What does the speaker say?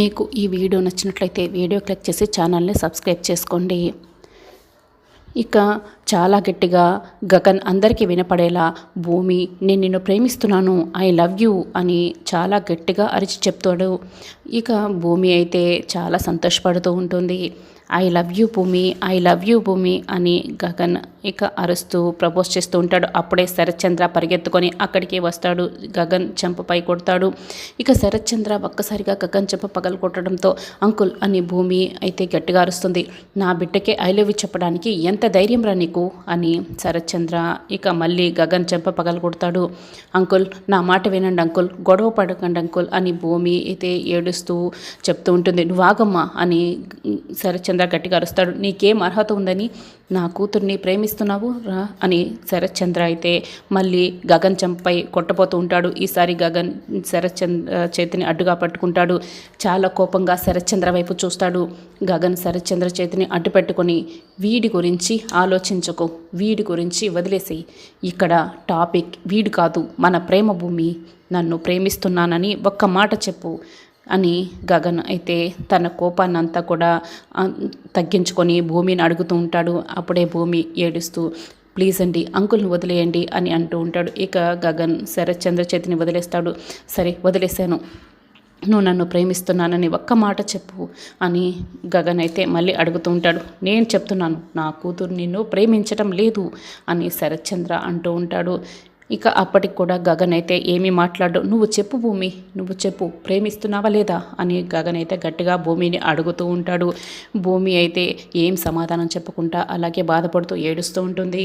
మీకు ఈ వీడియో నచ్చినట్లయితే వీడియో క్లిక్ చేసి ఛానల్ని సబ్స్క్రైబ్ చేసుకోండి. ఇక చాలా గట్టిగా గగన్ అందరికీ వినపడేలా భూమి నేను నిన్ను ప్రేమిస్తున్నాను ఐ లవ్ యూ అని చాలా గట్టిగా అరిచి చెప్తాడు. ఇక భూమి అయితే చాలా సంతోషపడుతూ ఉంటుంది. I love you Bhoomi I love you Bhoomi అని గగన్ ఇక అరుస్తూ ప్రపోజ్ చేస్తూ ఉంటాడు. అప్పుడే శరత్చంద్ర పరిగెత్తుకొని అక్కడికి వస్తాడు. గగన్ చెంపపై కొడతాడు. ఇక శరత్చంద్ర ఒక్కసారిగా గగన్ చెంప పగలు కొట్టడంతో అంకుల్ అని భూమి అయితే గట్టిగా అరుస్తుంది. నా బిడ్డకే ఐ లవ్ యూ చెప్పడానికి ఎంత ధైర్యం రా నీకు? అని శరత్చంద్ర ఇక మళ్ళీ గగన్ చెంప పగల కొడతాడు. అంకుల్ నా మాట వినండి అంకుల్ గొడవ పడకండి అంకుల్ అని భూమి అయితే ఏడుస్తూ చెప్తూ ఉంటుంది. నువ్వు ఆగమ్మా అని శరత్చంద్ర గట్టిగా అరుస్తాడు. నీకేం అర్హత ఉందని నా కూతుర్ని ప్రేమిస్తున్నావు రా అని శరత్చంద్ర అయితే మళ్ళీ గగన్ చంపై కొట్టబోతూ ఉంటాడు. ఈసారి గగన్ శరత్చంద్ర చేతిని అడ్డుగా పట్టుకుంటాడు. చాలా కోపంగా శరత్చంద్ర వైపు చూస్తాడు. గగన్ శరత్చంద్ర చేతిని అడ్డు పెట్టుకొని వీడి గురించి ఆలోచించకు. వీడి గురించి వదిలేసి ఇక్కడ టాపిక్ వీడు కాదు మన ప్రేమ భూమి. నన్ను ప్రేమిస్తున్నానని ఒక్క మాట చెప్పు అని గగన్ అయితే తన కోపాన్ని అంతా కూడా తగ్గించుకొని భూమిని అడుగుతూ ఉంటాడు. అప్పుడే భూమి ఏడుస్తూ ప్లీజ్ అండి అంకుల్ని వదిలేయండి అని అంటూ ఉంటాడు. ఇక గగన్ శరత్చంద్ర చేతిని వదిలేస్తాడు. సరే వదిలేశాను. నువ్వు నన్ను ప్రేమిస్తున్నానని ఒక్క మాట చెప్పు అని గగన్ అయితే మళ్ళీ అడుగుతూ ఉంటాడు. నేను చెప్తున్నాను నా కూతురు నిన్ను ప్రేమించటం లేదు అని శరత్చంద్ర అంటూ ఉంటాడు. ఇక అప్పటికి కూడా గగన్ అయితే ఏమీ మాట్లాడు నువ్వు చెప్పు భూమి నువ్వు చెప్పు ప్రేమిస్తున్నావా లేదా అని గగన్ అయితే గట్టిగా భూమిని అడుగుతూ ఉంటాడు. భూమి అయితే ఏం సమాధానం చెప్పకుండా అలాగే బాధపడుతూ ఏడుస్తూ ఉంటుంది.